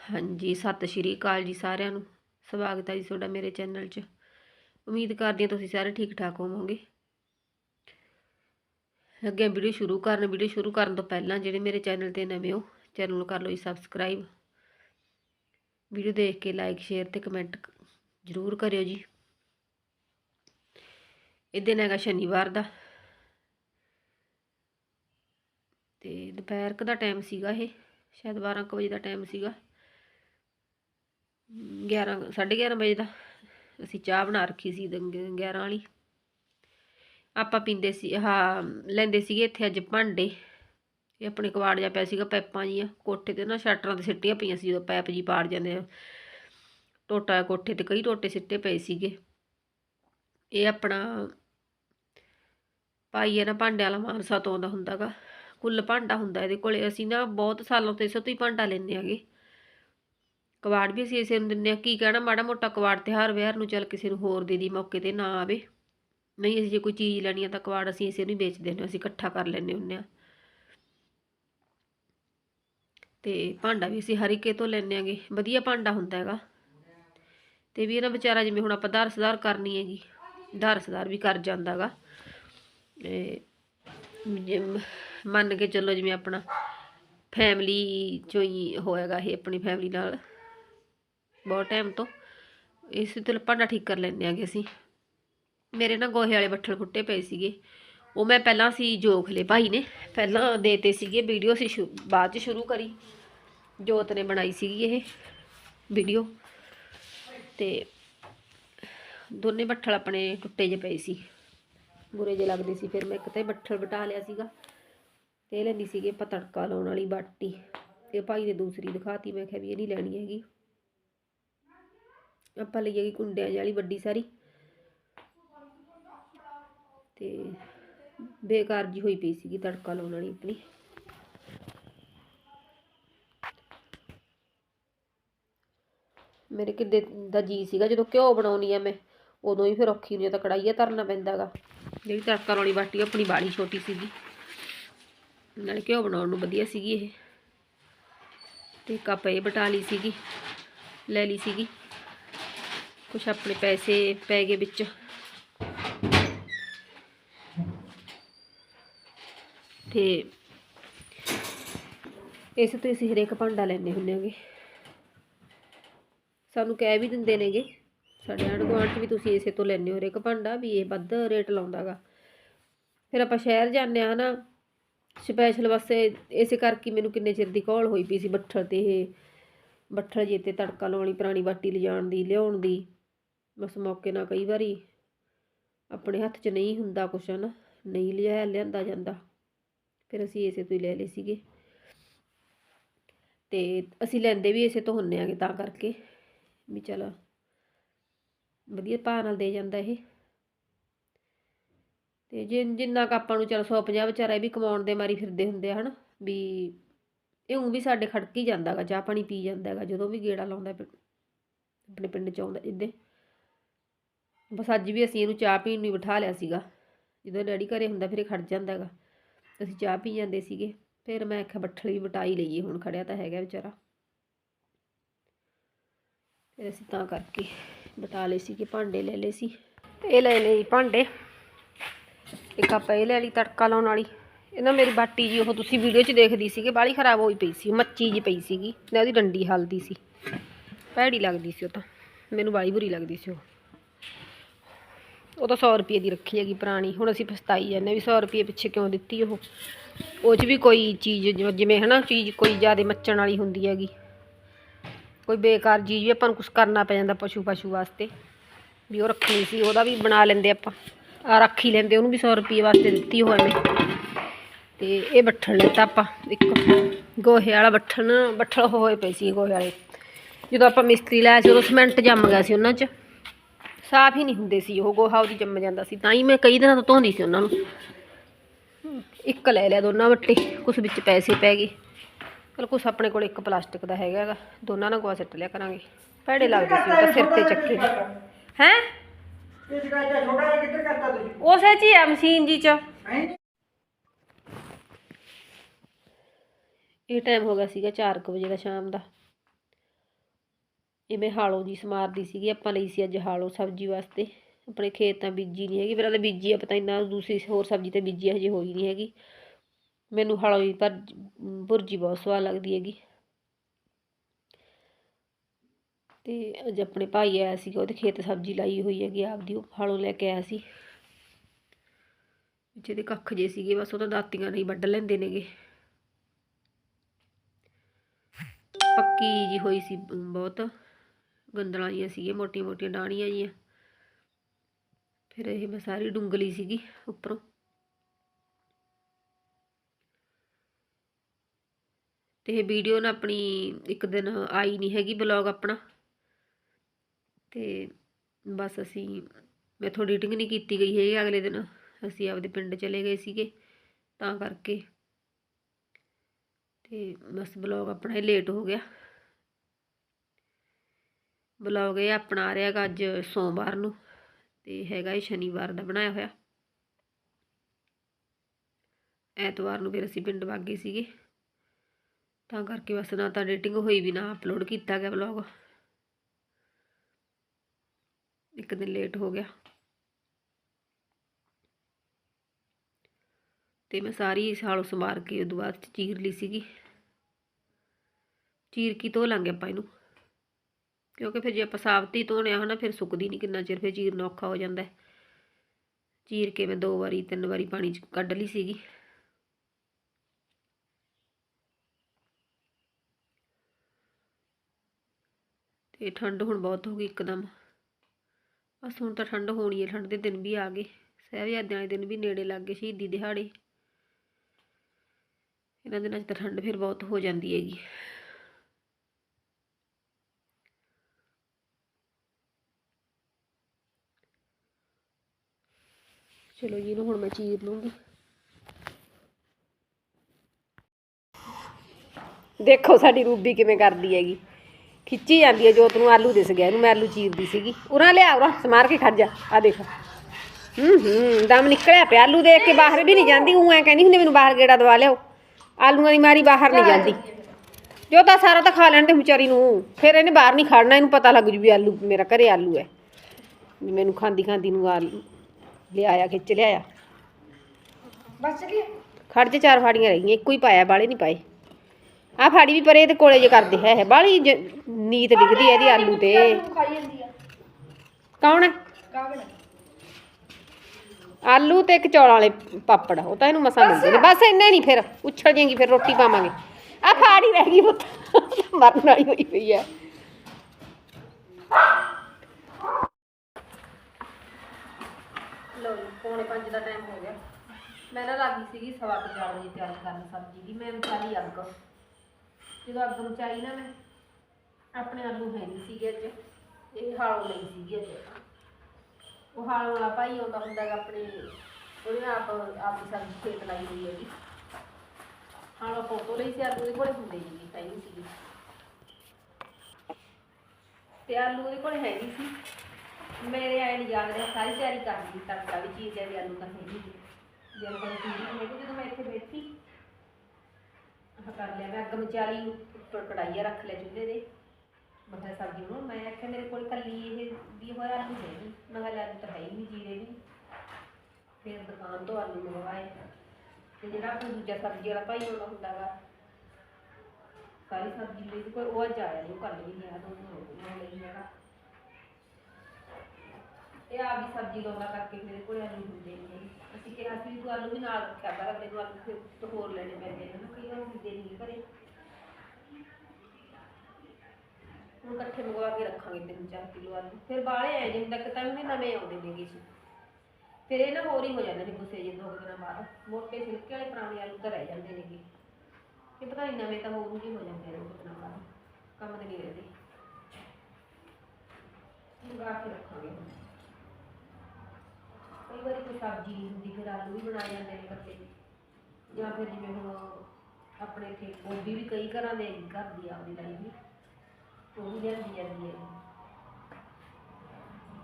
ਹਾਂਜੀ, ਸਤਿ ਸ਼੍ਰੀ ਅਕਾਲ ਜੀ ਸਾਰਿਆਂ ਨੂੰ। ਸਵਾਗਤ ਹੈ ਜੀ ਤੁਹਾਡਾ ਮੇਰੇ ਚੈਨਲ 'ਚ। ਉਮੀਦ ਕਰਦੀ ਹਾਂ ਤੁਸੀਂ ਸਾਰੇ ਠੀਕ ਠਾਕ ਹੋਵੋਗੇ। ਅੱਗੇ ਵੀਡੀਓ ਸ਼ੁਰੂ ਕਰਨ, ਵੀਡੀਓ ਸ਼ੁਰੂ ਕਰਨ ਤੋਂ ਪਹਿਲਾਂ ਜਿਹੜੇ ਮੇਰੇ ਚੈਨਲ ਤੇ ਨਵੇਂ ਹੋ, ਚੈਨਲ ਨੂੰ ਕਰ ਲਓ ਜੀ ਸਬਸਕ੍ਰਾਈਬ। ਵੀਡੀਓ ਦੇਖ ਕੇ ਲਾਈਕ, ਸ਼ੇਅਰ ਤੇ ਕਮੈਂਟ ਜ਼ਰੂਰ ਕਰਿਓ ਜੀ। ਇਹ ਦਿਨ ਹੈਗਾ ਸ਼ਨੀਵਾਰ ਦਾ। ਤੇ ਦੁਪਹਿਰ ਕੁ ਦਾ ਟਾਈਮ ਸੀਗਾ ਇਹ। ਸ਼ਾਇਦ 12 ਕੁ ਵਜੇ ਦਾ ਟਾਈਮ ਸੀਗਾ। 11 11:30 ਵਜੇ ਦਾ ਅਸੀਂ ਚਾਹ ਬਣਾ ਰੱਖੀ ਸੀ 11 ਵਾਲੀ। ਆਪਾਂ ਪੀਂਦੇ ਸੀ ਹਾਂ ਲੈਂਦੇ ਸੀਗੇ ਇੱਥੇ ਅੱਜ ਭਾਂਡੇ। ਇਹ ਆਪਣੇ ਕਵਾੜ ਜਾ ਪਿਆ ਸੀਗਾ ਪੈਪਾਂ ਜੀਆਂ, ਕੋਠੇ ਤੇ ਨਾ ਸ਼ਟਰਾਂ ਤੇ ਸਿੱਟੀਆਂ ਪਈਆਂ ਸੀ, ਜਦੋਂ ਪੈਪ ਜੀ ਪਾੜ ਜਾਂਦੇ ਆ। ਟੋਟਾ ਕੋਠੇ ਤੇ ਕਈ ਟੋਟੇ ਸਿੱਟੇ ਪਏ ਸੀਗੇ। ਇਹ ਆਪਣਾ ਭਾਈ ਹੈ ਨਾ ਭਾਂਡਿਆਂ ਵਾਲਾ ਮਾਨਸਾ ਤੋਂ ਆਉਂਦਾ ਹੁੰਦਾਗਾ। ਕੁੱਲ ਭਾਂਡਾ ਹੁੰਦਾ ਇਹਦੇ ਕੋਲੇ। ਅਸੀਂ ਨਾ ਬਹੁਤ ਸਾਲਾਂ ਤੋਂ ਇਸੇ ਤੋਂ ਹੀ ਭਾਂਡਾ ਲੈਂਦੇ ਆਗੇ ਕਵਾੜ ਵੀ ਅਸੀਂ ਇਸੇ ਨੂੰ ਦਿੰਦੇ ਆ ਕੀ ਕਹਿਣਾ, ਮਾੜਾ ਮੋਟਾ ਕਵਾੜ ਤਿਉਹਾਰ ਵਿਹਾਰ ਨੂੰ ਚੱਲ ਕਿਸੇ ਨੂੰ ਹੋਰ ਦੇ ਦੀ ਮੌਕੇ ਤੇ ਨਾ ਆਵੇ। ਨਹੀਂ, ਅਸੀਂ ਜੇ ਕੋਈ ਚੀਜ਼ ਲੈਣੀ ਆ ਤਾਂ ਕਵਾੜ ਅਸੀਂ ਇਸੇ ਨੂੰ ਹੀ ਵੇਚ ਦਿੰਦੇ ਹਾਂ, ਅਸੀਂ ਇਕੱਠਾ ਕਰ ਲੈਂਦੇ ਹੁੰਦੇ ਆ ਤੇ ਭਾਂਡਾ ਵੀ ਅਸੀਂ ਹਰ ਇੱਕੇ ਤੋਂ ਲੈਂਦੇ ਆਗੇ ਵਧੀਆ ਭਾਂਡਾ ਹੁੰਦਾ ਹੈਗਾ। ਤੇ ਵੀ ਇਹਨਾਂ ਵਿਚਾਰਾ ਜਿਵੇਂ ਹੁਣ ਆਪਾਂ ਦਰ ਸੁਧਾਰ ਕਰਨੀ ਹੈਗੀ ਦਰ ਸੁਧਾਰ ਵੀ ਕਰ ਜਾਂਦਾਗਾ ਤੇ ਜਿਮ- ਮੰਨ ਕੇ ਚੱਲੋ ਜਿਵੇਂ ਆਪਣਾ ਫੈਮਿਲੀ ਚੋਂ ਹੀ ਹੋਏਗਾ ਇਹ ਆਪਣੀ ਫੈਮਿਲੀ ਨਾਲ। ਬਹੁਤ ਟਾਈਮ ਤੋਂ। ਇਸ ਤੋਂ ਭਾਂਡਾ ਠੀਕ ਕਰ ਲੈਂਦੇ ਆਗੇ ਅਸੀਂ। ਮੇਰੇ ਨਾ ਗੋਹੇ ਵਾਲੇ ਬੱਠਲ ਫੁੱਟੇ ਪਏ ਸੀਗੇ। ਉਹ ਮੈਂ ਪਹਿਲਾਂ ਸੀ ਜੋਖ ਲਏ ਭਾਈ ਨੇ। ਪਹਿਲਾਂ ਦੇਤੇ ਸੀਗੇ ਵੀਡੀਓ ਸੀ ਸ਼ੁ- ਬਾਅਦ ਚ ਸ਼ੁਰੂ ਕਰੀ। ਜੋਤ ਨੇ ਬਣਾਈ ਸੀਗੀ ਇਹ ਵੀਡੀਓ। ਤੇ ਦੋਨੇ ਬੱਠਲ ਆਪਣੇ ਟੁੱਟੇ ਜੇ ਪਏ ਸੀ। ਬੁਰੇ ਜੇ ਲੱਗਦੇ ਸੀ। ਫਿਰ ਮੈਂ ਇੱਕ ਤੇ ਬੱਠਲ ਬਟਾ ਲਿਆ ਸੀਗਾ। ਤੇ ਇਹ ਲੈਂਦੀ ਸੀਗੀ ਆਪਾਂ ਤੜਕਾ ਲਾਉਣ ਵਾਲੀ ਬਾਟੀ। ਇਹ ਭਾਈ ਨੇ ਦੂਸਰੀ ਦਿਖਾਤੀ। ਮੈਂ ਕਿਹਾ ਵੀ ਇਹ ਨਹੀਂ ਲੈਣੀ ਹੈਗੀ। ਆਪਾਂ ਲਈ ਹੈਗੀ ਕੁੰਡਿਆਂ ਵਾਲੀ ਵੱਡੀ ਸਾਰੀ। ਤੇ ਬੇਕਾਰ ਜੀ ਹੋਈ ਪਈ ਸੀਗੀ ਤੜਕਾ ਲਾਉਣ ਵਾਲੀ ਆਪਣੀ। ਮੇਰੇ ਕਿੱਦੇ ਦਾ ਜੀ ਸੀਗਾ ਜਦੋਂ ਘਿਓ ਬਣਾਉਣੀ ਆ ਮੈਂ, ਉਦੋਂ ਹੀ ਫਿਰ ਔਖੀ ਹੁੰਦੀ ਨੂੰ ਤਾਂ ਕੜਾਈਆ ਧਰਨਾ ਪੈਂਦਾਗਾ ਜਿਹੜੀ ਤੜਕਾ ਲਾਉਣੀ ਬਾਟੀ ਆਪਣੀ ਬਾਲੀ ਛੋਟੀ ਸੀਗੀ। ਨਾਲੇ ਘਿਓ ਬਣਾਉਣ ਨੂੰ ਵਧੀਆ ਸੀਗੀ ਇਹ। ਤੇ ਕੱਪ ਇਹ ਬਟਾ ਲਈ ਸੀਗੀ, ਲੈ ਲਈ ਸੀਗੀ। ਕੁਛ ਆਪਣੇ ਪੈਸੇ ਪੈ ਗਏ ਵਿੱਚ। ਤੇ ਇਸ ਤੋਂ ਅਸੀਂ ਹਰੇਕ ਭਾਂਡਾ ਲੈਣੇ ਹੁੰਦੇ ਆਂਗੇ ਸਾਨੂੰ ਕਹਿ ਵੀ ਦਿੰਦੇ ਨੇਗੇ, ਸਾਡੇ ਆਂਢ ਗੁਆਂਢ 'ਚ ਵੀ ਤੁਸੀਂ ਇਸੇ ਤੋਂ ਲੈਣੇ ਹੋ ਹਰੇਕ ਭਾਂਡਾ ਵੀ ਇਹ ਵੱਧ ਰੇਟ ਲਾਉਂਦਾਗਾ। ਫਿਰ ਆਪਾਂ ਸ਼ਹਿਰ ਜਾਂਦੇ ਆ ਨਾ ਸਪੈਸ਼ਲ ਬਸ ਇਸੇ ਕਰਕੇ ਮੈਨੂੰ ਕਿੰਨੇ ਚਿਰ ਦੀ ਕਾਲ ਹੋਈ ਪਈ ਸੀ ਬੱਠਲ ਤੇ ਇਹ, ਬੱਠਲ ਜੇ ਤੇ ਤੜਕਾ ਲਾਉਣ ਪੁਰਾਣੀ ਬਾਟੀ ਲਿਜਾਣ ਦੀ, ਲਿਆਉਣ ਦੀ। ਬਸ ਮੌਕੇ ਨਾਲ ਕਈ ਵਾਰੀ ਆਪਣੇ ਹੱਥ 'ਚ ਨਹੀਂ ਹੁੰਦਾ ਕੁਛ ਨਾ ਨਹੀਂ ਲਿਆ, ਲਿਆਂਦਾ ਜਾਂਦਾ। ਫਿਰ ਅਸੀਂ ਇਸੇ ਤੋਂ ਹੀ ਲੈ ਲਏ ਸੀਗੇ। ਤੇ ਅਸੀਂ ਲੈਂਦੇ ਵੀ ਇਸੇ ਤੋਂ ਹੁੰਨੇ ਆਗੇ ਤਾਂ ਕਰਕੇ ਵੀ ਚਲ ਵਧੀਆ ਭਾਅ ਨਾਲ ਦੇ ਜਾਂਦਾ ਇਹ। ਤੇ ਜਿਨ ਜਿੰਨਾ ਕੁ ਆਪਾਂ ਨੂੰ ਚਲ 150 ਵਿਚਾਰਾ ਇਹ ਵੀ ਕਮਾਉਣ ਦੇ ਮਾਰੀ ਫਿਰਦੇ ਹੁੰਦੇ ਆ ਹਨ, ਵੀ ਇਹ ਉਂ ਵੀ ਸਾਡੇ ਖੜਕ ਹੀ ਜਾਂਦਾਗਾ, ਚਾਹ ਪਾਣੀ ਪੀ ਜਾਂਦਾਗਾ, ਜਦੋਂ ਵੀ ਗੇੜਾ ਲਾਉਂਦਾ ਪਿੰ- ਆਪਣੇ ਪਿੰਡ ਚ ਆਉਂਦਾ ਜਿੱਦੇ। ਬਸ ਅੱਜ ਵੀ ਅਸੀਂ ਇਹਨੂੰ ਚਾਹ ਪੀਣ ਨੂੰ ਬਿਠਾ ਲਿਆ ਸੀਗਾ। ਜਦੋਂ ਡੈਡੀ ਘਰੇ ਹੁੰਦਾ ਫਿਰ ਇਹ ਖੜ ਜਾਂਦਾ ਜਾਂਦਾਗਾ ਅਸੀਂ ਚਾਹ ਪੀ ਜਾਂਦੇ ਸੀਗੇ। ਫਿਰ ਮੈਂ ਆਖਿਆ ਬੱਠਲ ਵੀ ਬਟਾਈ ਲਈਏ, ਹੁਣ ਖੜਿਆ ਤਾਂ ਹੈਗਾ ਵਿਚਾਰਾ। ਫਿਰ ਅਸੀਂ ਤਾਂ ਕਰਕੇ ਬਟਾ ਲਏ ਸੀਗੇ, ਭਾਂਡੇ ਲੈ ਲਏ ਸੀ। ਇਹ ਲੈ ਲਏ ਜੀ ਭਾਂਡੇ। ਇੱਕ ਆਪਾਂ ਇਹ ਲੈ ਲਈ ਤੜਕਾ ਲਾਉਣ ਵਾਲੀ। ਇਹ ਨਾ ਮੇਰੀ ਬਾਟੀ ਜੀ, ਉਹ ਤੁਸੀਂ ਵੀਡੀਓ 'ਚ ਦੇਖਦੀ ਸੀਗੇ ਬਾਲੀ ਖਰਾਬ ਹੋਈ ਪਈ ਸੀ, ਮੱਚੀ ਜੀ ਪਈ ਸੀਗੀ। ਨਾ ਉਹਦੀ ਡੰਡੀ ਹਲਦੀ ਸੀ। ਭੈੜੀ ਲੱਗਦੀ ਸੀ ਉਹ ਤਾਂ। ਮੈਨੂੰ ਬਾਲੀ ਬੁਰੀ ਲੱਗਦੀ ਸੀ ਉਹ। ਉਹ ਤਾਂ 100 ਰੁਪਏ ਦੀ ਰੱਖੀ ਹੈਗੀ ਪੁਰਾਣੀ, ਹੁਣ ਅਸੀਂ ਪਛਤਾਈ ਜਾਂਦੇ ਵੀ 100 ਰੁਪਏ ਪਿੱਛੇ ਕਿਉਂ ਦਿੱਤੀ ਉਹ। ਉਹ 'ਚ ਵੀ ਕੋਈ ਚੀਜ਼ ਜਿਵੇਂ- ਜਿਵੇਂ ਹਨਾ, ਚੀਜ਼ ਕੋਈ ਜ਼ਿਆਦਾ ਮੱਚਣ ਵਾਲੀ ਹੁੰਦੀ ਹੈਗੀ। ਕੋਈ ਬੇਕਾਰ ਚੀਜ਼ ਵੀ ਆਪਾਂ ਨੂੰ ਕੁਝ ਕਰਨਾ ਪੈ ਜਾਂਦਾ ਪਸ਼ੂ ਪਸ਼ੂ ਵਾਸਤੇ, ਵੀ ਉਹ ਰੱਖਣੀ ਸੀ, ਉਹਦਾ ਵੀ ਬਣਾ ਲੈਂਦੇ ਆਪਾਂ। ਆ ਰੱਖ ਹੀ ਲੈਂਦੇ, ਉਹਨੂੰ ਵੀ 100 ਰੁਪਏ ਵਾਸਤੇ ਦਿੱਤੀ ਹੋਇਆ ਨੇ ਤੇ ਇਹ ਬੱਠਲ ਲੈਤਾ ਆਪਾਂ ਇੱਕ। ਗੋਹੇ ਵਾਲਾ ਬੱਠਣ ਨਾ ਬੱਠਲ ਹੋਏ ਪਏ ਸੀ ਗੋਹੇ ਵਾਲੇ। ਜਦੋਂ ਆਪਾਂ ਮਿਸਤਰੀ ਲਾਇਆ ਸੀ, ਉਦੋਂ ਸੀਮੈਂਟ ਜੰਮ ਗਿਆ ਸੀ ਉਹਨਾਂ 'ਚ। ਸਾਫ਼ ਹੀ ਨਹੀਂ ਹੁੰਦੇ ਸੀ, ਉਹ ਗੋਹਾ ਉਹਦੀ ਜੰਮ ਜਾਂਦਾ ਸੀ, ਤਾਂ ਹੀ ਮੈਂ ਕਈ ਦਿਨਾਂ ਤੋਂ ਧੋਂਦੀ ਸੀ ਉਹਨਾਂ ਨੂੰ। ਇੱਕ ਲੈ ਲਿਆ ਦੋਨਾਂ ਵੱਟੇ, ਕੁਛ ਵਿੱਚ ਪੈਸੇ ਪੈ ਗਏ। ਚਲ ਕੁਛ ਆਪਣੇ ਕੋਲ ਇੱਕ ਪਲਾਸਟਿਕ ਦਾ ਹੈਗਾ ਗਾ, ਦੋਨਾਂ ਨਾਲ ਗੋਹਾ ਸਿੱਟ ਲਿਆ ਕਰਾਂਗੇ। ਭੈੜੇ ਲੱਗਦੇ ਸੀ ਉਹ ਸਿਰ ਤੇ ਚੱਕੇ। ਹੈ? ਇਹ ਜਿਹੜਾ ਜਿਹਾ ਛੋਟਾ ਜਿਹਾ ਕਿੱਧਰ ਕਰਤਾ ਤੁਸੀਂ ਉਸੇ 'ਚ ਹੀ ਆ, ਮਸ਼ੀਨ ਜੀ 'ਚ। ਇਹ ਟਾਈਮ ਹੋ ਗਿਆ ਸੀਗਾ 4 ਵਜੇ ਦਾ ਸ਼ਾਮ ਦਾ। ਇਹ ਮੈਂ ਹਾਲੋ ਜੀ ਸਮਾਰਦੀ ਸੀਗੀ, ਆਪਾਂ ਲਈ ਸੀ ਅੱਜ ਹਾਲੋ ਸਬਜ਼ੀ ਵਾਸਤੇ। ਆਪਣੇ ਖੇਤ ਤਾਂ ਬੀਜੀ ਨਹੀਂ ਹੈਗੀ ਫਿਰ ਉਹਦੇ ਬੀਜੀ ਆ, ਪਤਾ ਇੰਨਾ ਦੂਸਰੀ ਹੋਰ ਸਬਜ਼ੀ ਤਾਂ ਬੀਜੀ ਹਜੇ ਹੋਈ ਨਹੀਂ ਹੈਗੀ। ਮੈਨੂੰ ਹਾਲੋ ਜੀ ਪਰ ਭੁਰਜੀ ਬਹੁਤ ਸਵਾਦ ਲੱਗਦੀ ਹੈਗੀ। ਤੇ ਅੱਜ ਆਪਣੇ ਭਾਈ ਆਇਆ ਸੀਗਾ, ਉਹਦੇ ਖੇਤ ਸਬਜ਼ੀ ਲਾਈ ਹੋਈ ਹੈਗੀ, ਆਪਦੀ ਉਹ ਹਾਲੋਂ ਲੈ ਕੇ ਆਇਆ ਸੀ। ਜਿਹਦੇ ਕੱਖ ਜੇ ਸੀਗੇ, ਬਸ ਉਹ ਤਾਂ ਦਾਤੀਆਂ ਨਹੀਂ ਵੱਢ ਲੈਂਦੇ ਨੇਗੇ। ਪੱਕੀ ਜੀ ਹੋਈ ਸੀ ਬਹੁਤ। ਗੰਦਲਾਂ ਜੀਆਂ ਸੀਗੀਆਂ ਮੋਟੀਆਂ ਮੋਟੀਆਂ ਡਾਣੀਆਂ ਜੀਆਂ। ਫਿਰ ਇਹ ਮੈਂ ਸਾਰੀ ਡੁੰਗਲੀ ਸੀਗੀ ਉੱਪਰੋਂ। ਤੇ ਇਹ ਵੀਡੀਓ ਨਾ ਆਪਣੀ ਇੱਕ ਦਿਨ ਆਈ ਨਹੀਂ ਹੈਗੀ ਬਲੌਗ ਆਪਣਾ। ਤੇ ਬਸ ਅਸੀਂ, ਮੈਂ ਮੈਥੋਂ ਐਡੀਟਿੰਗ ਨਹੀਂ ਕੀਤੀ ਗਈ ਹੈਗੀ ਅਗਲੇ ਦਿਨ। ਅਸੀਂ ਆਪਦੇ ਪਿੰਡ ਚਲੇ ਗਏ ਸੀਗੇ, ਤਾਂ ਕਰਕੇ। ਤੇ ਬਸ ਬਲੌਗ ਆਪਣਾ ਹੀ ਲੇਟ ਹੋ ਗਿਆ। ਬਲੌਗ ਇਹ ਆਪਣਾ ਆ ਰਿਹਾ ਗਾ ਅੱਜ ਸੋਮਵਾਰ ਨੂੰ ਤੇ ਹੈਗਾ ਇਹ ਸ਼ਨੀਵਾਰ ਦਾ ਬਣਾਇਆ ਹੋਇਆ। ਐਤਵਾਰ ਨੂੰ ਫਿਰ ਅਸੀਂ ਪਿੰਡ ਵਗ ਗਏ ਸੀਗੇ। ਤਾਂ ਕਰਕੇ ਬਸ ਨਾ ਤਾਂ ਐਡੀਟਿੰਗ ਹੋਈ ਵੀ ਨਾ ਅਪਲੋਡ ਕੀਤਾ ਗਿਆ ਬਲੌਗ ਇੱਕ ਦਿਨ ਲੇਟ ਹੋ ਗਿਆ। ਤੇ ਮੈਂ ਸਾਰੀ ਸਾਲੋ ਸਮਾਰ ਕੇ ਉਦੋਂ ਬਾਅਦ ਚ ਚੀਰ ਲਈ ਸੀਗੀ। ਚੀਰ ਕੀ ਧੋ ਲਾਂਗੇ ਆਪਾਂ ਇਹਨੂੰ? ਕਿਉਂਕਿ ਫਿਰ ਜੇ ਆਪਾਂ ਸਾਬਤੀ ਧੋਣਿਆ ਹਨਾ, ਫਿਰ ਸੁੱਕਦੀ ਨਹੀਂ ਕਿੰਨਾ ਚਿਰ, ਫਿਰ ਚੀਰਨਾ ਔਖਾ ਹੋ ਜਾਂਦਾ ਚੀਰ ਕੇ ਮੈਂ ਦੋ ਵਾਰੀ, ਤਿੰਨ ਵਾਰੀ ਪਾਣੀ ਚ ਕੱਢ ਲਈ ਸੀਗੀ। ਤੇ ਠੰਡ ਹੁਣ ਬਹੁਤ ਹੋ ਗਈ ਇੱਕਦਮ। ਬਸ ਹੁਣ ਤਾਂ ਠੰਡ ਹੋਣੀ ਹੈ, ਠੰਡ ਦੇ ਦਿਨ ਵੀ ਆ ਗਏ। ਸਾਹਿਬਜ਼ਾਦਿਆਂ ਵਾਲੇ ਦਿਨ ਵੀ ਨੇੜੇ ਲੱਗ ਗਏ ਸ਼ਹੀਦੀ ਦਿਹਾੜੇ। ਇਹਨਾਂ ਦਿਨਾਂ 'ਚ ਤਾਂ ਠੰਡ ਫਿਰ ਬਹੁਤ ਹੋ ਜਾਂਦੀ ਹੈਗੀ। ਚਲੋ ਜੀ, ਇਹਨੂੰ ਹੁਣ ਮੈਂ ਚੀਰ ਲੂੰਗੀ। ਦੇਖੋ ਸਾਡੀ ਰੂਬੀ ਕਿਵੇਂ ਕਰਦੀ ਹੈਗੀ। ਖਿੱਚੀ ਜਾਂਦੀ ਹੈ, ਜੋਤ ਨੂੰ ਆਲੂ ਦਿਸ ਗਿਆ, ਇਹਨੂੰ ਮੈਂ ਆਲੂ ਚੀਰਦੀ ਸੀਗੀ। ਉਰਾਂ ਲਿਆ, ਉਰਾਂ, ਸਮਾਰ ਕੇ ਖੜ ਜਾ ਆ ਦੇਖ। ਹੂੰ ਹੂੰ, ਦਮ ਨਿਕਲਿਆ ਪਿਆ, ਆਲੂ ਦੇਖ ਕੇ ਬਾਹਰ ਵੀ ਨਹੀਂ ਜਾਂਦੀ, ਉਹ ਐ ਕਹਿੰਦੀ ਹੁੰਦੀ ਮੈਨੂੰ ਬਾਹਰ ਗੇੜਾ ਦਵਾ ਲਿਓ ਆਲੂਆਂ ਦੀ ਮਾਰੀ ਬਾਹਰ ਨਹੀਂ ਜਾਂਦੀ। ਜੋ ਤਾਂ ਸਾਰਾ ਤਾਂ ਖਾ ਲੈਣ ਤੇ ਵਿਚਾਰੀ ਨੂੰ, ਫਿਰ ਇਹਨੇ ਬਾਹਰ ਨਹੀਂ ਖੜਨਾ, ਇਹਨੂੰ ਪਤਾ ਲੱਗ ਜੂ ਵੀ ਆਲੂ, ਮੇਰਾ ਘਰੇ ਆਲੂ ਹੈ। ਵੀ ਮੈਨੂੰ ਖਾਂਦੀ ਖਾਂਦੀ ਨੂੰ ਆਲੂ ਲਿਆਇਆ ਖਿੱਚ ਲਿਆਇਆ। ਬਸ ਚਲੀਏ ਖੜ ਚ ਚਾਰ ਫਾੜੀਆਂ ਰਹਿ ਗਈਆਂ ਇੱਕੋ ਹੀ ਪਾਇਆ ਬਾਲੇ ਨਹੀਂ ਪਾਏ। ਆ ਫਾੜੀ ਵੀ ਪਰੇ ਤੇ ਕੋਲੇ ਜੇ ਕਰਦੇ ਹੈ ਇਹ ਬਾਲੀ ਨੀਤ ਦਿਖਦੀ ਹੈ ਇਹਦੀ ਆਲੂ ਤੇ। ਖਾਈ ਜਾਂਦੀ ਆ। ਕੌਣ ਹੈ ਕਾਗੜ ਆਲੂ ਤੇ ਇੱਕ ਚੌਲਾਂ ਵਾਲੇ ਪਾਪੜ ਉਹ ਤਾਂ ਇਹਨੂੰ ਮਸਾਂ ਮਿਲਦੇ ਨੇ। ਬਸ। ਇੰਨੇ ਨਹੀਂ ਫਿਰ ਉੱਛਲ ਜਾਏਗੀ ਫਿਰ ਰੋਟੀ ਪਾਵਾਂਗੇ। ਆ ਫਾੜੀ ਰਹਿ ਗਈ ਪੁੱਤ ਮਰਨ ਵਾਲੀ ਹੋਈ ਪਈ ਹੈ ਲੋ ਪੌਣੇ 5 ਦਾ ਟਾਈਮ ਹੋ ਗਿਆ। ਮੈਂ ਨਾ ਲੱਗੀ ਸੀਗੀ, ਸਵਾ ਕੁ ਚਾਰ ਵਜੇ ਤਿਆਰੀ ਕਰਨ ਸਬਜ਼ੀ ਦੀ, ਮੈਂ ਵਿਚਾਰੀ ਅੱਗ। ਜਦੋਂ ਅੱਗ ਮਚਾਈ ਨਾ ਮੈਂ, ਆਪਣੇ ਆਲੂ ਹੈ ਨਹੀਂ ਸੀਗੇ ਅੱਜ। ਇਹ ਹਾਲੋਂ ਲਈ ਸੀਗੀ ਅੱਜ। ਉਹ ਹਾਲ ਵਾਲਾ ਭਾਈ ਆਉਂਦਾ ਹੁੰਦਾ ਗਾ ਆਪਣੇ, ਉਹਨੇ ਆਪ ਆਪਣੀ ਸਬਜ਼ੀ ਖੇਤ ਲਾਈ ਹੋਈ ਹੈਗੀ। ਹਾਲੋ ਫੋਟੋ ਲਈ ਸੀ, ਆਲੂ ਦੇ ਕੋਲੇ ਹੁੰਦੇ ਨਹੀਂ ਪਹਿਲੀ ਸੀਗੀ। ਤੇ ਆਲੂ ਉਹਦੇ ਕੋਲੇ ਹੈ ਨਹੀਂ ਸੀ। ਮੇਰੇ ਆਏ ਨਹੀਂ ਯਾਦ ਰਿਹਾ, ਸਾਰੀ ਤਿਆਰੀ ਕਰ ਲਈ ਤੜਕਾ ਵੀ ਚੀਜ਼ ਹੈ ਵੀ ਆਲੂ ਤਾਂ ਹੈ ਜਦੋਂ ਮੈਂ ਚੀਜ਼ ਮੈਂ ਜਦੋਂ ਮੈਂ ਇੱਥੇ ਬੈਠੀ, ਆਹ ਕਰ ਲਿਆ, ਮੈਂ ਅੱਗ ਮਚਾਲੀ, ਉੱਪਰ ਕੜਾਈਆ ਰੱਖ ਲਿਆ ਚੁੱਲ੍ਹੇ ਦੇ। ਮੈਂ ਸਬਜ਼ੀ ਨੂੰ ਮੈਂ ਆਖਿਆ, ਮੇਰੇ ਕੋਲ ਕੱਲੀ ਇਹ ਵੀ ਹੋਇਆ ਆਲੂ ਹੈ ਨਹੀਂ। ਮੈਂ ਕਿਹਾ ਆਲੂ ਤਾਂ ਹੈ ਹੀ ਨਹੀਂ ਜੀਰੇ ਵੀ। ਫਿਰ ਦੁਕਾਨ ਤੋਂ ਆਲੂ ਮੰਗਵਾਏ। ਤੇ ਜਿਹੜਾ ਆਪਣਾ ਦੂਜਾ ਸਬਜ਼ੀ ਵਾਲਾ ਭਾਈ ਆਉਂਦਾ ਹੁੰਦਾ ਗਾ, ਸਾਰੀ ਸਬਜ਼ੀ ਲਈ ਕੋਈ ਉਹ ਅੱਜ ਆਇਆ ਨਹੀਂ ਕੱਲ ਵੀ ਨਹੀਂ ਦੋ ਦਿਨ ਹੋ ਗਏ ਲਈ ਹੈਗਾ। ਇਹ ਆਪ ਦੀ ਸਬਜ਼ੀ ਲਾਉਂਦਾ ਕਰਕੇ ਮੇਰੇ ਕੋਲ ਆਲੂ ਹੁੰਦੇ ਨਹੀਂ ਅਸੀਂ ਕਿਹਾ ਸੀ ਵੀ ਤੂੰ ਆਲੂ ਵੀ ਨਾਲ ਰੱਖਿਆ ਕਰ, ਅਗਲੇ ਨੂੰ ਆਲੂ ਫਿਰ ਤੋਂ ਹੋਰ ਲੈਣੇ ਪੈਂਦੇ ਨੇ। ਨਾ ਕਈ ਵਾਰ ਹੁੰਦੇ ਨਹੀਂ ਘਰੇ। ਹੁਣ ਇਕੱਠੇ ਮੰਗਵਾ ਕੇ ਰੱਖਾਂਗੇ ਤਿੰਨ ਚਾਰ ਕਿਲੋ ਆਲੂ। ਫਿਰ ਬਾਹਲੇ ਆਏ ਜਿੰਦਾ ਕਿ ਤਾਂ ਵੀ ਨਵੇਂ ਆਉਂਦੇ ਨੇਗੇ ਜੀ। ਫਿਰ ਇਹ ਨਾ ਹੋਰ ਹੀ ਹੋ ਜਾਂਦੇ ਨੇ ਗੁੱਸੇ ਜੇ ਦੋ ਕੁ ਦਿਨਾਂ ਬਾਅਦ। ਮੋਟੇ ਛਿਲਕੇ ਵਾਲੇ ਪੁਰਾਣੇ ਆਲੂ ਤਾਂ ਰਹਿ ਜਾਂਦੇ ਨੇਗੇ। ਇਹ ਪਤਾ ਨਹੀਂ ਨਵੇਂ ਤਾਂ ਹੋਰ ਹੀ ਹੋ ਜਾਂਦੇ ਨੇ ਦੋ ਕੁ ਦਿਨਾਂ ਬਾਅਦ। ਕੰਮ ਦੇ ਨਹੀਂ ਰਹਿੰਦੇ। ਮੰਗਵਾ ਕੇ ਰੱਖਾਂਗੇ ਕਈ ਵਾਰੀ ਕੋਈ ਸਬਜ਼ੀ ਨਹੀਂ ਹੁੰਦੀ, ਫਿਰ ਆਲੂ ਵੀ ਬਣਾਏ ਜਾਂਦੇ ਨੇ ਕੱਟੇ ਜਾਂ ਫਿਰ ਜਿਵੇਂ ਹੁਣ ਆਪਣੇ ਇੱਥੇ ਗੋਭੀ ਵੀ ਕਈ ਘਰਾਂ ਦੇ ਘਰ ਦੀ ਆਪਦੀ ਲਾਈ ਵੀ ਉਹ ਵੀ ਲਿਆਂਦੀ ਜਾਂਦੀ ਹੈ।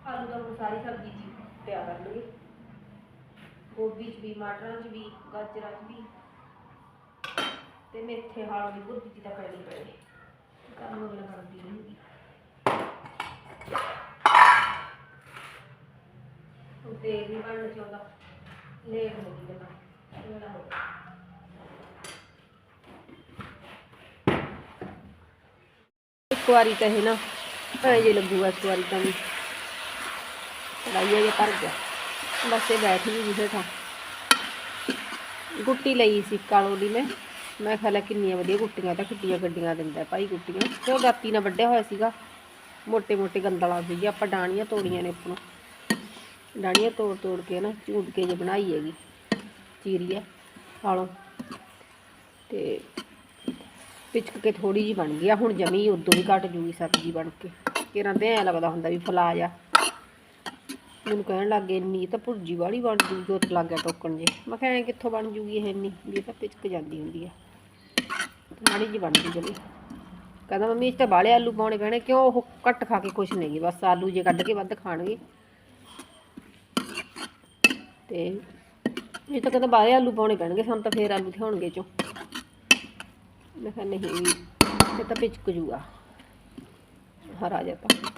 ਆਲੂ ਤਾਂ ਸਾਰੀ ਸਬਜ਼ੀ 'ਚ ਹੀ ਪਿਆ ਕਰਨਗੇ। ਗੋਭੀ 'ਚ ਵੀ, ਮਟਰਾਂ 'ਚ ਵੀ, ਗਾਜਰਾਂ 'ਚ ਵੀ। ਤੇ ਮੇਥੇ ਹਾਲ ਦੀ ਬੁੱਧੀ 'ਚ ਤਾਂ ਪੈਣੀ ਪੈਣੀ। ਕੰਮ ਅਗਲਾ ਕਰਦੀ ਰਹੂਗੀ ਹੁਣ ਤੇਲ ਨਹੀਂ ਬਣਨਾ ਚਾਹੁੰਦਾ। ਲੇਟ ਹੋ ਗਈ ਜਨਾ ਜਿਹੜਾ ਹੋ ਇੱਕ ਵਾਰੀ ਤਾਂ ਇਹ ਨਾ, ਐ ਜੇ ਲੱਗੂਗਾ ਇੱਕ ਵਾਰੀ ਤਾਂ ਵੀ। ਕੜਾਈਆ ਜੇ ਕਰ ਗਿਆ। ਬਸ ਇਹ ਬੈਠ ਗਈ ਜਿਹਦੇ ਥਾਂ। ਗੁੱਟੀ ਲਈ ਸੀ ਕਾਲੋ ਦੀ ਮੈਂ। ਮੈਂ ਖਾ ਲਿਆ ਕਿੰਨੀਆਂ ਵਧੀਆ ਗੁੱਟੀਆਂ ਤਾਂ ਕਿੱਡੀਆਂ ਗੱਡੀਆਂ ਦਿੰਦਾ ਭਾਈ ਗੁੱਟੀਆਂ। ਤੇ ਉਹ ਰਾਤੀ ਨਾਲ ਵੱਢਿਆ ਹੋਇਆ ਸੀਗਾ। ਮੋਟੇ ਮੋਟੇ ਗੰਦਲਾਂ ਸੀਗੇ ਆਪਾਂ ਡਾਣੀਆਂ ਤੋੜੀਆਂ ਨੇ ਉੱਪਰੋਂ। ਡਾਣੀਆਂ ਤੋੜ ਤੋੜ ਕੇ ਨਾ ਝੂਟ ਕੇ ਜੇ ਬਣਾਈ ਹੈਗੀ ਚੀਰੀ ਹੈ ਖਾਲੋ ਤੇ ਪਿਚਕ ਕੇ ਥੋੜੀ ਜੀ ਬਣ ਗਈ ਆ, ਹੁਣ ਜਮੀ ਉਦੋਂ ਵੀ ਘਟ ਜੂਗੀ ਸਬਜ਼ੀ ਬਣ ਕੇ। ਕਿਰਾਂ ਤੇ ਐ ਲੱਗਦਾ ਹੁੰਦਾ ਵੀ ਫਲਾ ਜਾ। ਮੈਨੂੰ ਕਹਿਣ ਲੱਗ ਗਏ, ਇੰਨੀ ਤਾਂ ਭੁਰਜੀ ਵਾਲੀ ਬਣ ਜੂਗੀ ਉਹ ਲੱਗ ਗਿਆ ਟੋਕਣ ਜੇ। ਮੈਂ ਕਿਹਾ ਐਂ ਕਿੱਥੋਂ ਬਣ ਜੂਗੀ ਇਹ ਇੰਨੀ? ਵੀ ਤਾਂ ਪਿਚਕ ਜਾਂਦੀ ਹੁੰਦੀ ਆ। ਮਾੜੀ ਜੀ ਬਣ ਗਈ ਜਮੀ। ਕਹਿੰਦਾ ਮੰਮੀ ਇਹ 'ਚ ਤਾਂ ਬਾਲੇ ਆਲੂ ਪਾਉਣੇ ਪੈਣੇ, ਕਿਉਂ ਉਹ ਘੱਟ ਖਾ ਕੇ ਖੁਸ਼ ਨੇਗੇ, ਬਸ ਆਲੂ ਜੇ ਕੱਢ ਕੇ ਵੱਧ ਖਾਣਗੇ। ਤੇ ਇਹ ਤਾਂ ਕਹਿੰਦਾ ਬਾਲੇ ਆਲੂ ਪਾਉਣੇ ਪੈਣਗੇ, ਸਾਨੂੰ ਤਾਂ ਫੇਰ ਆਲੂ ਥਿਆਉਣਗੇ ਚੋਂ। ਮੈਂ ਕਿਹਾ ਨਹੀਂ, ਇਹ ਤਾਂ ਪਿਚਕ ਜੂਗਾ। ਹਰਾ ਜਾ ਤਾਂ।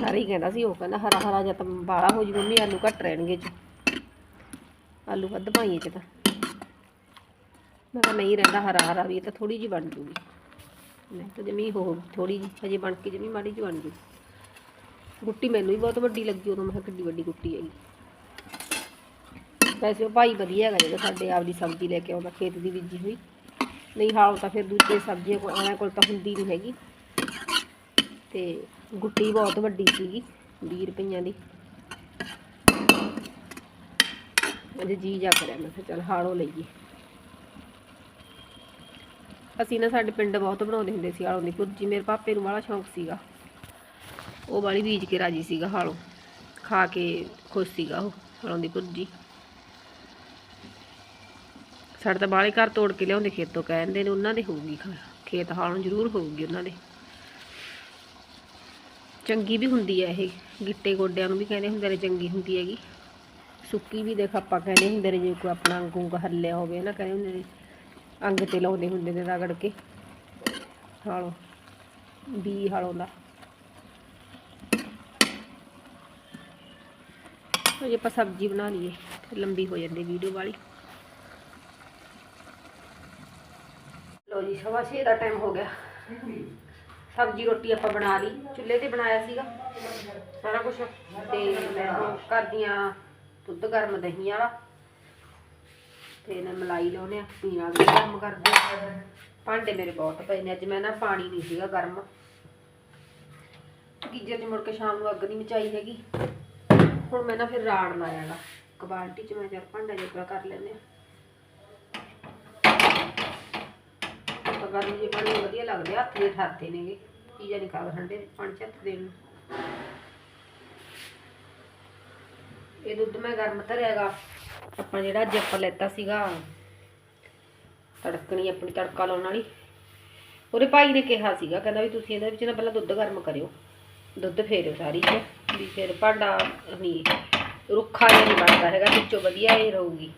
ਹਰਾ ਹੀ ਕਹਿੰਦਾ ਸੀ, ਉਹ ਕਹਿੰਦਾ ਹਰਾ ਹਰਾ ਜਾਂ ਤਾਂ ਬਾਲਾ ਹੋ ਜੂ, ਮੰਮੀ ਆਲੂ ਘੱਟ ਰਹਿਣਗੇ ਚ। ਆਲੂ ਵੱਧ ਪਾਈਏ ਚ ਤਾਂ। ਮੈਂ ਕਿਹਾ ਨਹੀਂ ਰਹਿੰਦਾ ਹਰਾ ਹਰਾ ਵੀ, ਇਹ ਤਾਂ ਥੋੜੀ ਜੀ ਬਣ ਜੂਗੀ। ਨਹੀਂ ਤਾਂ ਜਮੀ ਹੋ ਥੋੜੀ ਜੀ ਹਜੇ ਬਣ ਕੇ ਜਮੀ ਮਾੜੀ ਜੀ ਬਣ ਜੂ ਗੁੱਟੀ ਮੈਨੂੰ ਵੀ ਬਹੁਤ ਵੱਡੀ ਲੱਗੀ ਉਦੋਂ, ਮੈਂ ਕਿਹਾ ਕਿੱਡੀ ਵੱਡੀ ਗੁੱਟੀ ਹੈਗੀ। ਵੈਸੇ ਉਹ ਭਾਈ ਵਧੀਆ ਹੈਗਾ ਜਿਹੜਾ ਸਾਡੇ ਆਪਦੀ ਸਬਜ਼ੀ ਲੈ ਕੇ ਆਉਂਦਾ, ਖੇਤ ਦੀ ਬੀਜੀ ਹੋਈ। ਨਹੀਂ ਹਾਲ ਤਾਂ ਫਿਰ ਦੂਜੇ ਸਬਜ਼ੀਆਂ ਕੋਲ ਉਹਨਾਂ ਕੋਲ ਤਾਂ ਹੁੰਦੀ ਨਹੀਂ ਹੈਗੀ। ਤੇ ਗੁੱਟੀ ਬਹੁਤ ਵੱਡੀ ਸੀਗੀ 20 ਰੁਪਈਆਂ ਦੀ। ਅੱਜ ਜੀ ਜਾ ਕਰਿਆ, ਮੈਂ ਕਿਹਾ ਚੱਲ ਹਾੜੋ ਲਈਏ। ਅਸੀਂ ਨਾ ਸਾਡੇ ਪਿੰਡ ਬਹੁਤ ਬਣਾਉਂਦੇ ਹੁੰਦੇ ਸੀ ਹਾਲੋਂ ਦੀ ਭੁਰਜੀ, ਮੇਰੇ ਪਾਪੇ ਨੂੰ ਬੜਾ ਸ਼ੌਂਕ ਸੀਗਾ। ਉਹ ਵਾਲੀ ਬੀਜ ਕੇ ਰਾਜੀ ਸੀਗਾ ਹਾਲੋਂ, ਖਾ ਕੇ ਖੁਸ਼ ਸੀਗਾ ਉਹ ਹਾਲੋਂ ਦੀ ਭੁਰਜੀ। ਸਾਡੇ ਤਾਂ ਬਾਲੇ ਘਰ ਤੋੜ ਕੇ ਲਿਆਉਂਦੇ, ਖੇਤੋਂ ਕਹਿੰਦੇ ਨੇ ਉਹਨਾਂ ਦੇ ਹੋਊਗੀ ਖਾ- ਖੇਤ ਹਾਲੋਂ ਜ਼ਰੂਰ ਹੋਊਗੀ ਉਹਨਾਂ ਦੇ। ਚੰਗੀ ਵੀ ਹੁੰਦੀ ਹੈ ਇਹ, ਗਿੱਟੇ ਗੋਡਿਆਂ ਨੂੰ ਵੀ ਕਹਿੰਦੇ ਹੁੰਦੇ ਨੇ ਚੰਗੀ ਹੁੰਦੀ ਹੈਗੀ। ਸੁੱਕੀ ਵੀ ਦੇਖ ਆਪਾਂ ਕਹਿੰਦੇ ਹੁੰਦੇ ਨੇ ਜੇ ਕੋਈ ਆਪਣਾ ਅੰਗੂੰਗ ਹੱਲਿਆ ਹੋਵੇ ਨਾ, ਕਹਿੰਦੇ ਹੁੰਦੇ ਨੇ, ਅੰਗ ਤੇ ਲਾਉਂਦੇ ਹੁੰਦੇ ਨੇ ਰਗੜ ਕੇ, ਹਾਲੋ, ਬੀ ਹਾਲੋਂ ਦਾ। ਜੇ ਆਪਾਂ ਸਬਜ਼ੀ ਬਣਾ ਲਈਏ, ਲੰਬੀ ਹੋ ਜਾਂਦੀ ਵੀਡੀਓ ਵਾਲੀ ਲੋ ਜੀ ਸਵਾ ਛੇ ਦਾ ਟਾਈਮ ਹੋ ਗਿਆ। ਸਬਜ਼ੀ ਰੋਟੀ ਆਪਾਂ ਬਣਾ ਲਈ। ਚੁੱਲ੍ਹੇ ਤੇ ਬਣਾਇਆ ਸੀਗਾ ਸਾਰਾ ਕੁਝ ਤੇ ਮੈਂ ਹੁਣ ਕਰਦੀਆਂ ਦੁੱਧ ਗਰਮ ਦਹੀਂ ਵਾਲਾ। ਤੇ ਨਾ ਮਲਾਈ ਲਾਉਨੇ ਆ, ਪੀਣਾ ਵੀ ਗਰਮ ਕਰਦੇ ਭਾਂਡੇ ਮੇਰੇ ਬਹੁਤ ਪਏ ਨੇ, ਅੱਜ ਮੈਂ ਨਾ ਪਾਣੀ ਨਹੀਂ ਸੀਗਾ ਗਰਮ। ਗੀਜਰ 'ਚ ਮੁੜ ਕੇ ਸ਼ਾਮ ਨੂੰ ਅੱਗ ਨਹੀਂ ਮਚਾਈ ਹੈਗੀ। ਹੁਣ ਮੈਂ ਨਾ ਫਿਰ ਰਾੜ ਲਾਇਆਗਾ ਕਬਾਲਟੀ 'ਚ ਮੈਂ ਚੱਲ ਭਾਂਡਾ ਜਿਹਾ ਕਰ ਲੈਂਦੇ ਆ। ਤਾਂ ਗਰਮ ਜਿਹੇ ਪਾਣੀ ਵਧੀਆ ਲੱਗਦੇ ਆ, ਹੱਥ ਜੇ ਠਰਦੇ ਨੇਗੇ। ਚੀਜ਼ਾਂ ਨਹੀਂ ਕਰਦਾ ਠੰਡੇ ਪਾਣੀ ਚ ਹੱਥ ਦੇਣ ਇਹ ਦੁੱਧ ਮੈਂ ਗਰਮ ਧਰਿਆਗਾ। ਆਪਾਂ ਜਿਹੜਾ ਅੱਜ ਆਪਾਂ ਲੈਤਾ ਸੀਗਾ, ਤੜਕਣੀ ਆਪਣੀ ਤੜਕਾ ਲਾਉਣ ਵਾਲੀ। ਉਹਦੇ ਭਾਈ ਨੇ ਕਿਹਾ ਸੀਗਾ, ਕਹਿੰਦਾ ਵੀ ਤੁਸੀਂ ਇਹਦੇ ਵਿੱਚ ਨਾ ਪਹਿਲਾਂ ਦੁੱਧ ਗਰਮ ਕਰਿਓ। ਦੁੱਧ ਫੇਰਿਓ ਸਾਰੀ ਚ ਵੀ ਫਿਰ ਭਾਂਡਾ ਨਹੀਂ, ਰੁੱਖਾ ਜਿਹਾ ਨਹੀਂ ਬਣਦਾ ਹੈਗਾ, ਵਿੱਚੋਂ ਵਧੀਆ ਇਹ ਰਹੂਗੀ।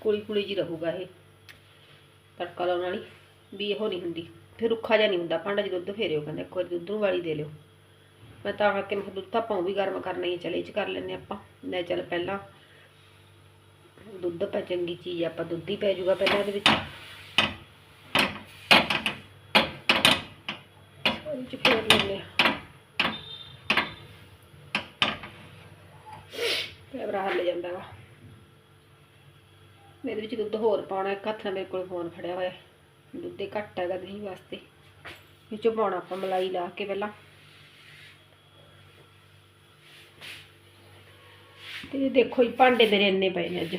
ਕੁਲੀ ਕੁਲੀ ਜੀ ਰਹੂਗਾ ਇਹ ਤੜਕਾ ਲਾਉਣ ਵਾਲੀ। ਵੀ ਇਹੋ ਨਹੀਂ ਹੁੰਦੀ। ਫਿਰ ਰੁੱਖਾ ਜਿਹਾ ਨਹੀਂ ਹੁੰਦਾ। ਭਾਂਡਾ ਜੀ ਦੁੱਧ ਫੇਰਿਓ ਕਹਿੰਦਾ ਇੱਕ ਵਾਰੀ ਦੁੱਧ ਨੂੰ ਵਾਲੀ ਦੇ ਲਿਓ। ਮੈਂ ਤਾਂ ਕਰਕੇ ਮੈਂ ਕਿਹਾ ਦੁੱਧ ਤਾਂ ਪਾਉ ਵੀ ਗਰਮ ਕਰਨਾ ਹੀ ਹੈ, ਚਲੇ ਇਹ ਚ ਕਰ ਲੈਂਦੇ ਆਪਾਂ। ਲੈ ਚੱਲ ਪਹਿਲਾਂ ਦੁੱਧ ਪਾ ਚੰਗੀ ਚੀਜ਼ ਆਪਾਂ ਦੁੱਧ ਹੀ ਪੈ ਜਾਊਗਾ ਪਹਿਲਾਂ ਇਹਦੇ ਵਿੱਚ। ਇਹ ਚ ਫੇਰ ਲੈਂਦੇ ਆ ਕੈਮਰਾ ਹੱਲ ਜਾਂਦਾ ਵਾ। ਇਹਦੇ ਵਿੱਚ ਦੁੱਧ ਹੋਰ ਪਾਉਣਾ ਇੱਕ ਹੱਥ ਨਾਲ ਮੇਰੇ ਕੋਲ ਫੋਨ ਖੜਿਆ ਹੋਇਆ। ਦੁੱਧ ਘੱਟ ਹੈਗਾ ਦਹੀਂ ਵਾਸਤੇ। ਵਿੱਚੋਂ ਪਾਉਣਾ ਆਪਾਂ ਮਲਾਈ ਲਾ ਕੇ ਪਹਿਲਾਂ। ਤੇ ਦੇਖੋ ਜੀ, ਭਾਂਡੇ ਮੇਰੇ ਇੰਨੇ ਪਏ ਨੇ ਅੱਜ।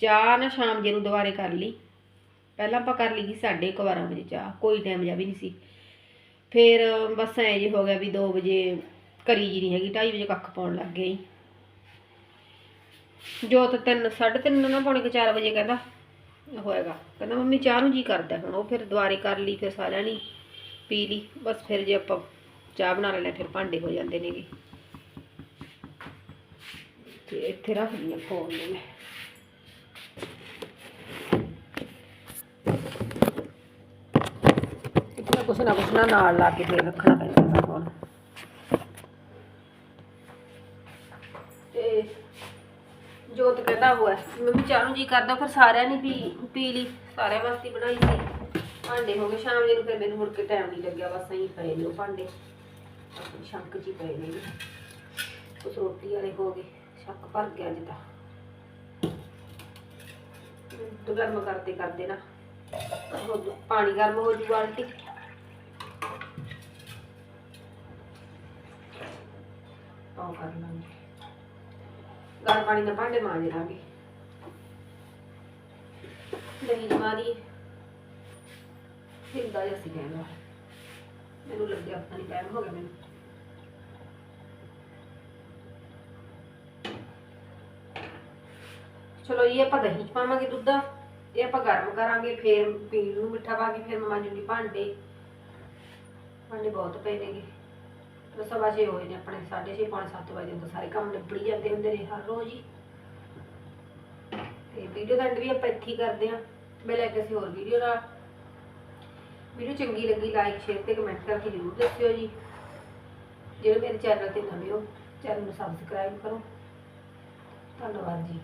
ਚਾਹ ਨਾ ਸ਼ਾਮ ਜੇ ਨੂੰ ਦੁਬਾਰੇ ਕਰ ਲਈ। ਪਹਿਲਾਂ ਆਪਾਂ ਕਰ ਲਈ ਸੀ ਸਾਢੇ ਕੁ ਬਾਰਾਂ ਵਜੇ ਚਾਹ, ਕੋਈ ਟਾਈਮ ਜਾ ਵੀ ਨਹੀਂ ਸੀ। ਫਿਰ ਬਸ ਐਂ ਜੇ ਹੋ ਗਿਆ ਵੀ 2 ਵਜੇ ਕਰੀ ਜੀ ਨਹੀਂ ਹੈਗੀ 2:30 ਵਜੇ ਕੱਖ ਪਾਉਣ ਲੱਗ ਗਏ ਜੋ। ਤਾਂ ਤਿੰਨ, ਸਾਢੇ ਤਿੰਨ ਨਾ ਪੌਣੇ ਕੁ ਚਾਰ ਵਜੇ ਕਹਿੰਦਾ। ਹੋਏਗਾ। ਕਹਿੰਦਾ ਮੰਮੀ ਚਾਹ ਨੂੰ ਜੀ ਕਰਦਾ ਹੁਣ, ਉਹ ਫਿਰ ਦੁਬਾਰੇ ਕਰ ਲਈ, ਫਿਰ ਸਾਰਿਆਂ ਨੇ ਪੀ ਲਈ। ਬਸ ਫਿਰ ਜੇ ਆਪਾਂ ਚਾਹ ਬਣਾ ਲੈਣਾ ਫਿਰ ਭਾਂਡੇ ਹੋ ਜਾਂਦੇ ਨੇਗੇ ਤੇ ਇੱਥੇ ਰੱਖ ਦਿੰਦੇ ਫੋਨ ਨੂੰ ਮੈਂ। ਕੁਛ ਨਾ ਕੁਛ ਨਾ ਨਾਲ ਲਾ ਕੇ ਫੇਰ ਰੱਖਣਾ ਪੈਂਦਾ। ਫੋਨ ਮੰਮੀ ਚਾਹ ਨੂੰ ਜੀ ਕਰਦਾ, ਫਿਰ ਸਾਰਿਆਂ ਨੇ ਪੀ ਪੀ ਲਈ। ਸਾਰਿਆਂ ਵਾਸਤੇ ਬਣਾਈ ਸੀ। ਭਾਂਡੇ ਹੋ ਗਏ, ਸ਼ਾਮ ਜੀ ਨੂੰ ਫਿਰ ਮੈਨੂੰ ਮੁੜ ਕੇ ਟਾਈਮ ਨਹੀਂ ਲੱਗਿਆ, ਬਸ ਅਸੀਂ ਪਏ ਨੇ ਉਹ ਭਾਂਡੇ। ਆਪਣੀ ਸ਼ੰਕ ਜੀ ਪਏ ਨੇ। ਕੁਛ ਰੋਟੀ ਵਾਲੇ ਹੋ ਗਏ ਸ਼ੱਕ ਭਰ ਗਿਆ ਅੱਜ ਤਾਂ। ਦੁੱਧ ਗਰਮ ਕਰਦੇ ਕਰਦੇ ਨਾ, ਉਹ ਪਾਣੀ ਗਰਮ ਹੋ ਜੂ ਬਾਲਟੀ ਪਾਉ ਕਰ ਲਾਂਗੇ। ਗਰਮ ਪਾਣੀ ਨਾਲ ਭਾਂਡੇ ਮਾਂਜ ਲਾਂਗੇ। ਦਹੀਂ ਜਮਾ ਦੀ। ਹਿਲਦਾ ਜਿਹਾ ਸੀ ਕਹਿੰਦਾ ਮੈਨੂੰ ਲੱਗਿਆ ਪਤਾ ਨਹੀਂ ਟਾਈਮ ਹੋ ਗਿਆ ਮੈਨੂੰ। ਚਲੋ ਇਹ ਆਪਾਂ ਦਹੀਂ ਚ ਪਾਵਾਂਗੇ ਦੁੱਧ। ਇਹ ਆਪਾਂ ਗਰਮ ਕਰਾਂਗੇ, ਫੇਰ ਪੀਣ ਨੂੰ ਮਿੱਠਾ ਪਾ ਕੇ ਫਿਰ ਮੈਂ ਮਾਂਜੂਗੀ ਭਾਂਡੇ। ਭਾਂਡੇ ਬਹੁਤ ਪਏ ਨੇਗੇ। ਤੇ ਸਵਾ ਛੇ ਹੋਏ ਨੇ ਆਪਣੇ 6:30 ਪੌਣੇ 7 ਵਜੇ ਤੋਂ ਸਾਰੇ ਕੰਮ ਨਿਬੜੀ ਜਾਂਦੇ ਹੁੰਦੇ ਨੇ ਹਰ ਰੋਜ਼ ਹੀ। ਤੇ ਵੀਡੀਓ ਦਾ ਐਂਡ ਵੀ ਆਪਾਂ ਇੱਥੇ ਹੀ ਕਰਦੇ ਆਂ ਮੈਂ ਕਿਸੇ ਹੋਰ ਵੀਡੀਓ ਨਾਲ। ਵੀਡੀਓ ਚੰਗੀ ਲੱਗੀ ਲਾਈਕ ਸ਼ੇਅਰ ਤੇ ਕਮੈਂਟ ਕਰਕੇ ਜ਼ਰੂਰ ਦੱਸਿਓ ਜੀ। ਜਿਹੜੇ ਮੇਰੇ ਚੈਨਲ ਤੇ ਨਵੇਂ ਹੋ ਚੈਨਲ ਨੂੰ ਸਬਸਕ੍ਰਾਈਬ ਕਰੋ। ਧੰਨਵਾਦ ਜੀ।